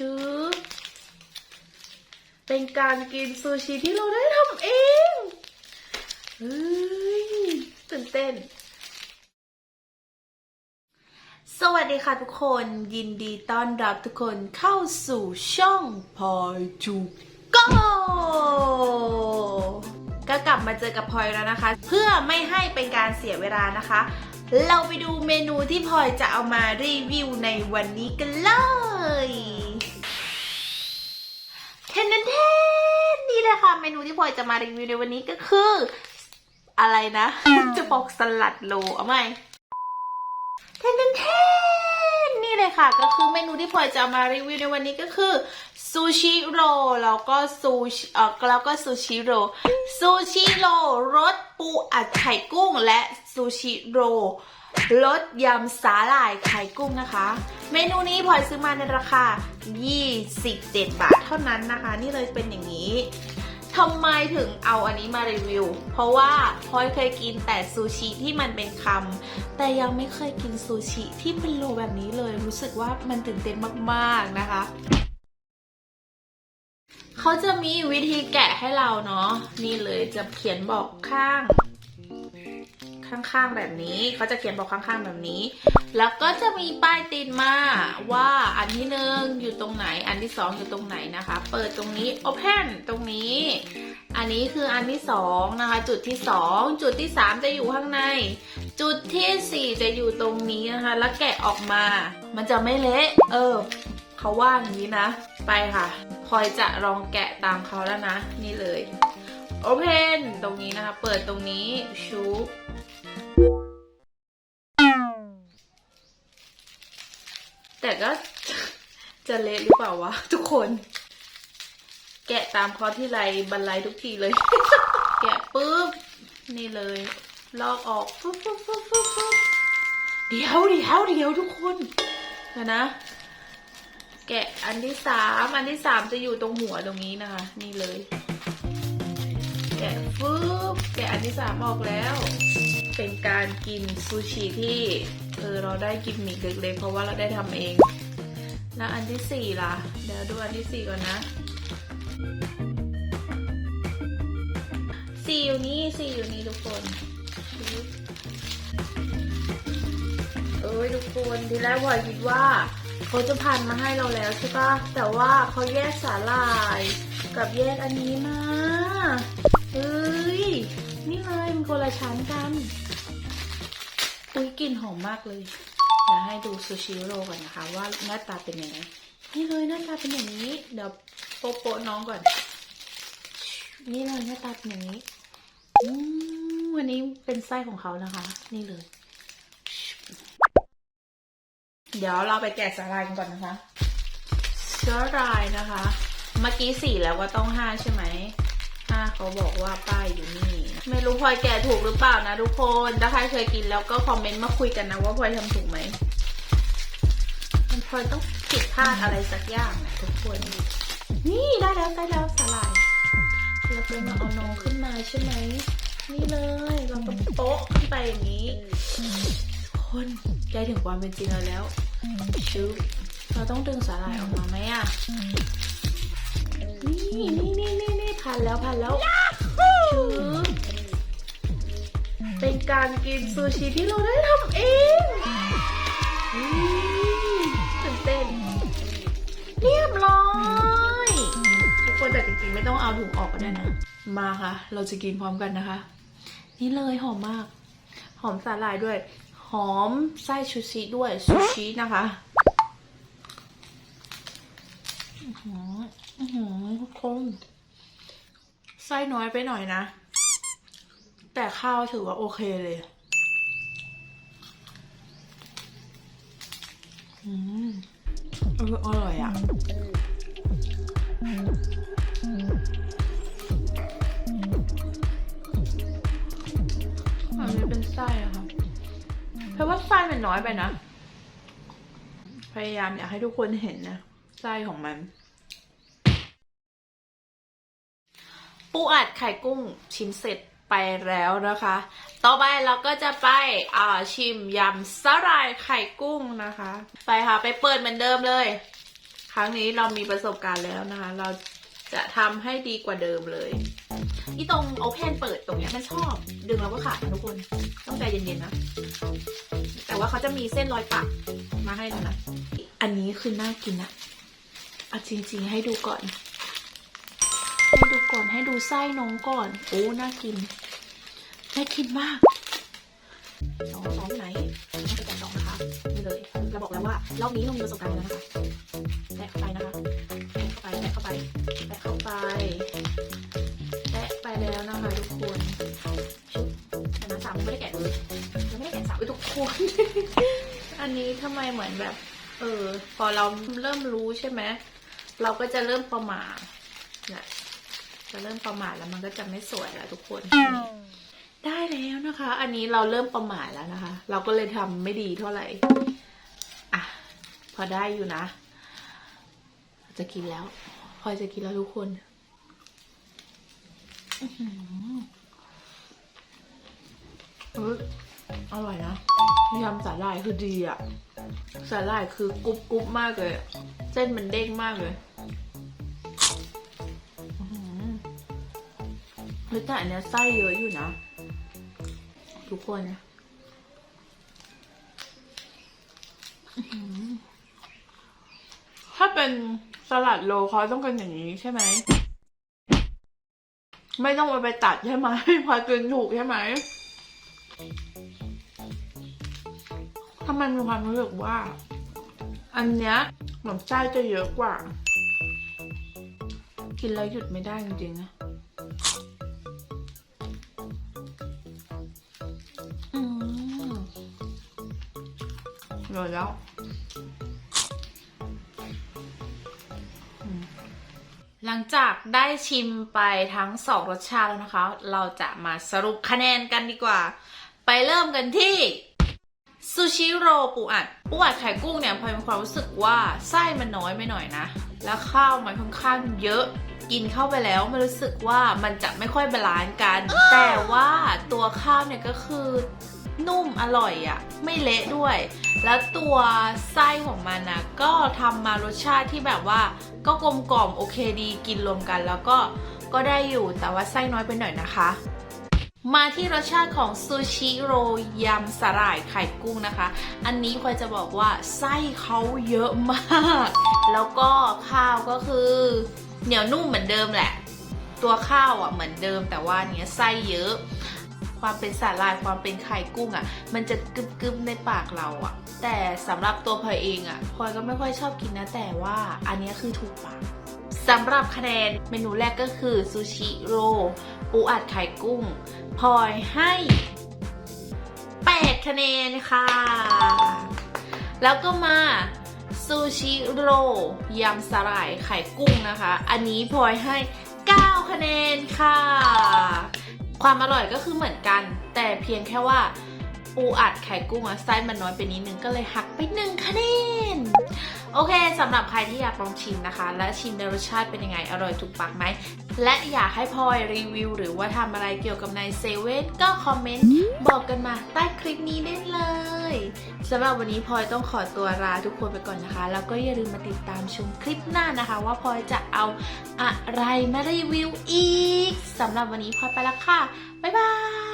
จืบเป็นการกินซูชิที่เราได้ทำเองเฮ้ยตื่นเต้น สวัสดีค่ะทุกคนยินดีต้อนรับทุกคนเข้าสู่ช่องพลอยจูโก้ก็กลับมาเจอกับพลอยแล้วนะคะ เพื่อไม่ให้เป็นการเสียเวลานะคะ เราไปดูเมนูที่พลอยจะเอามารีวิวในวันนี้กันเลยเทนเทนเทนนี่เลย ค่ะเมนูที่พลอยจะมารีวิวในวันนี้ก็คือ อะไรนะ จะบอกสลัดโลเอาไหมเทนเทนเทนนี่เลยค่ะ ก็คือเมนูที่พลอยจะมารีวิวในวันนี้ก็คือซูชิโรแล้วก็ซูชิเออแล้วก็ซูชิโรซูชิโรรสปูอัดไข่กุ้ง และซูชิโรรสยำสาหร่ายไข่กุ้งนะคะ เมนูนี้พลอยซื้อมาในราคา 27 บาทเท่านั้นนะคะ นี่เลยเป็นอย่างนี้ ทำไมถึงเอาอันนี้มารีวิว เพราะว่าพอยเคยกินแต่ซูชิที่มันเป็นคำ แต่ยังไม่เคยกินซูชิที่เป็นโลแบบนี้เลย รู้สึกว่ามันตื่นเต้นมากๆนะคะ เขาจะมีวิธีแกะให้เราเนาะ นี่เลยจะเขียนบอกข้าง ข้างๆแบบนี้เขาจะเขียนบอกข้างๆแบบนี้ แล้วก็จะมีป้ายติดมาว่าอันที่หนึ่งอยู่ตรงไหน อันที่สองอยู่ตรงไหนนะคะ เปิดตรงนี้ open ตรงนี้ อันนี้คืออันที่สองนะคะ จุดที่สองจุดที่สามจะอยู่ข้างใน จุดที่สี่จะอยู่ตรงนี้นะคะ แล้วแกะออกมา มันจะไม่เละเออเขาว่าอย่างนี้นะ ไปค่ะพลอยจะลองแกะตามเขาแล้วนะ นี่เลย open ตรงนี้นะคะ เปิดตรงนี้ชู แต่ก็จะเละหรือเปล่าวะทุกคน แกะตามคอที่ไรบรรลัยทุกทีเลย แกะปุ๊บ นี่เลย ลอกออกปุ๊บปุ๊บปุ๊บปุ๊บปุ๊บเดี๋ยวเดี๋ยวเดี๋ยวทุกคนเดี๋ยวนะ แกะอันที่สามอันที่สามจะอยู่ตรงหัวตรงนี้นะคะ นี่เลย แกะปุ๊บแกะอันที่สามออกแล้ว เป็นการกินซูชิที่เออเราได้กินมี่เล็กๆเพราะว่าเราได้ทำเอง แล้วอันที่สี่ล่ะ เดี๋ยวดูอันที่สี่ก่อนนะสี่อยู่นี่สี่อยู่นี่ทุกคนเอ้ยทุกคนทีแรกพลอยคิดว่าเขาจะพันมาให้เราแล้วใช่ปะแต่ว่าเขาแยกสาหร่ายกับแยกอันนี้มาเอ้ยนี่เลยมัน คนละชั้นกัน อุ้ยกลิ่นหอมมากเลยเดี๋ยวให้ดูซูชิโร่ก่อนนะคะ ว่าหน้าตาเป็นยังไง นี่เลยหน้าตาเป็นอย่างนี้ เดี๋ยวโปะโปะน้องก่อน นี่เลยหน้าตาเป็นอย่างนี้อืมวันนี้เป็นไส้ของเขานะคะ นี่เลย เดี๋ยวเราไปแกะสาลายกันก่อนนะคะสาลายนะคะ เมื่อกี้สี่แล้วก็ต้องห้าใช่ไหม เขาบอกว่าป้ายอยู่นี่ ไม่รู้พลอยแกะถูกหรือเปล่านะทุกคน ถ้าใครเคยกินแล้วก็คอมเมนต์มาคุยกันนะว่าพลอยทำถูกไหมมันพลอยต้องผิดพลาดอะไรสักอย่างนะทุกคน นี่ได้แล้วได้แล้วสาลายเราก็มาเอาน้องขึ้นมาใช่ไหม นี่เลยเราก็โป๊ะขึ้นไปอย่างนี้ คนใกล้ถึงความเป็นจริงแล้วแล้วชุบเราต้องดึงสาหร่ายออกมาไหมอะ นี่นี่นี่นี่นี่พันแล้วพันแล้วชุบเป็นการกินซูชิที่เราได้ทำเองอืมตื่นเต้น เรียบร้อยทุกคนแต่จริงๆไม่ต้องเอาถุงออกก็ได้นะ มาค่ะ เราจะกินพร้อมกันนะคะ นี่เลยหอมมาก หอมสาหร่ายด้วย หอมไส้ชูชิด้วยซูชินะคะอื้อหืออื้อหือ ทุกคนไส้น้อยไปหน่อยนะ แต่ข้าวถือว่าโอเคเลยอืมอออร่อยอะอันนี้เป็นไส้อะค่ะเพราะว่าไส้มันน้อยไปนะ พยายามอยากให้ทุกคนเห็นนะ ไส้ของมัน ปูอัดไข่กุ้งชิมเสร็จไปแล้วนะคะ ต่อไปเราก็จะไปอ่าชิมยำสาหร่ายไข่กุ้งนะคะ ไปค่ะไปเปิดเหมือนเดิมเลย ครั้งนี้เรามีประสบการณ์แล้วนะคะ เราจะทำให้ดีกว่าเดิมเลยที่ตรงโอเพนเปิดตรงเนี้ยมันชอบ ดึงแล้วก็ขาดนะทุกคน ต้องใจเย็นๆนะ แต่ว่าเขาจะมีเส้นรอยปักมาให้นะ อันนี้คือน่ากินนะเอาจริงๆให้ดูก่อน ก่อนให้ดูไส้น้องก่อน โอ้น่ากิน น่ากินมากสองสองไหนต้องไปจัดสองนะคะนี่เลยเราบอกแล้วว่ารอบนี้เรามีประสบการณ์แล้วนะคะแตะเข้าไปนะคะแตะเข้าไปแตะเข้าไปแตะเข้าไปแตะไปแล้วนะคะทุกคนชุบแต่นะสามไม่ได้แกะเลยยังไม่ได้แกะสามไปทุกคน อันนี้ทำไมเหมือนแบบ เออ พอเราเริ่มรู้ใช่ไหมเราก็จะเริ่มประมาทนี่ย จะเริ่มประมาทแล้วมันก็จะไม่สวยแล้วทุกคน ได้แล้วนะคะ อันนี้เราเริ่มประมาทแล้วนะคะ เราก็เลยทำไม่ดีเท่าไหร่ อะ พอได้อยู่นะ จะกินแล้ว พอจะกินแล้วทุกคนอื้ออเอยอร่อยนะยำสาหร่ายคือดีอะสาหร่ายคือกรุบกรุบมากเลย เส้นมันเด้งมากเลย เฮ้ยแต่อันเนี้ยไส้เยอะอยู่นะ ทุกคนนะอื้อหือถ้าเป็นสลัดโลเขาต้องเป็นอย่างนี้ใช่ไหม ไม่ต้องเอาไปตัดใช่ไหมพอกินถูกใช่ไหมทำไมมีความรู้สึกว่า อันเนี้ยเหมือนไส้จะเยอะกว่า กินแล้วหยุดไม่ได้จริงๆนะ อร่อยแล้วหลังจากได้ชิมไปทั้งสองรสชาติแล้วนะคะ เราจะมาสรุปคะแนนกันดีกว่า ไปเริ่มกันที่ซูชิโรปูอัดปูอัดไข่กุ้งเนี่ยพลอยมีความรู้สึกว่าไส้มันน้อยไปหน่อยนะ แล้วข้าวมันค่อนข้างเยอะกินเข้าไปแล้วมันรู้สึกว่ามันจะไม่ค่อยบาลานซ์กัน แต่ว่าตัวข้าวเนี่ยก็คือ นุ่มอร่อยอะ่ะ ไม่เละด้วย แล้วตัวไส้ของมันนะก็ทำมารสชาติที่แบบว่า ก็กลมกล่อมโอเคดีกินรวมกันแล้วก็ก็ได้อยู่แต่ว่าไส้น้อยไปหน่อยนะคะ มาที่รสชาติของซูชิโรยำสาหร่ายไข่กุ้งนะคะ อันนี้พลอยจะบอกว่าไส้เขาเยอะมาก แล้วก็ข้าวก็คือเหนียวนุ่มเหมือนเดิมแหละ ตัวข้าวอะเหมือนเดิมแต่ว่าเนี้ยไส้เยอะ ความเป็นสาหร่ายความเป็นไข่กุ้งอะ มันจะกึบกึบๆในปากเราอะ แต่สำหรับตัวพลอยเองอะพลอยก็ไม่ค่อยชอบกินนะ แต่ว่าอันนี้คือถูกปากสำหรับคะแนนเมนูแรกก็คือซูชิโรปูอัดไข่กุ้งพลอยให้8คะแนนค่ะ แล้วก็มาซูชิโรยำสาหร่ายไข่กุ้งนะคะ อันนี้พลอยให้ 9 คะแนนค่ะ ความอร่อยก็คือเหมือนกัน แต่เพียงแค่ว่า ปูอัดไข่กุ้งอะไส้มันน้อยไปนิดนึงก็เลยหักไปหนึ่งคะแนนโอเคสำหรับใครที่อยากลองชิมนะคะ และชิมในรสชาติเป็นยังไงอร่อยถูกปากไหม และอยากให้พลอยรีวิว หรือว่าทำอะไรเกี่ยวกับในเซเว่นก็คอมเมนต์บอกกันมาใต้คลิปนี้ได้เลยสำหรับวันนี้พลอยต้องขอตัวลาทุกคนไปก่อนนะคะ แล้วก็อย่าลืมมาติดตามชมคลิปหน้านะคะ ว่าพลอยจะเอาอะไรมารีวิวอีกสำหรับวันนี้พลอยไปแล้วค่ะบ๊ายบาย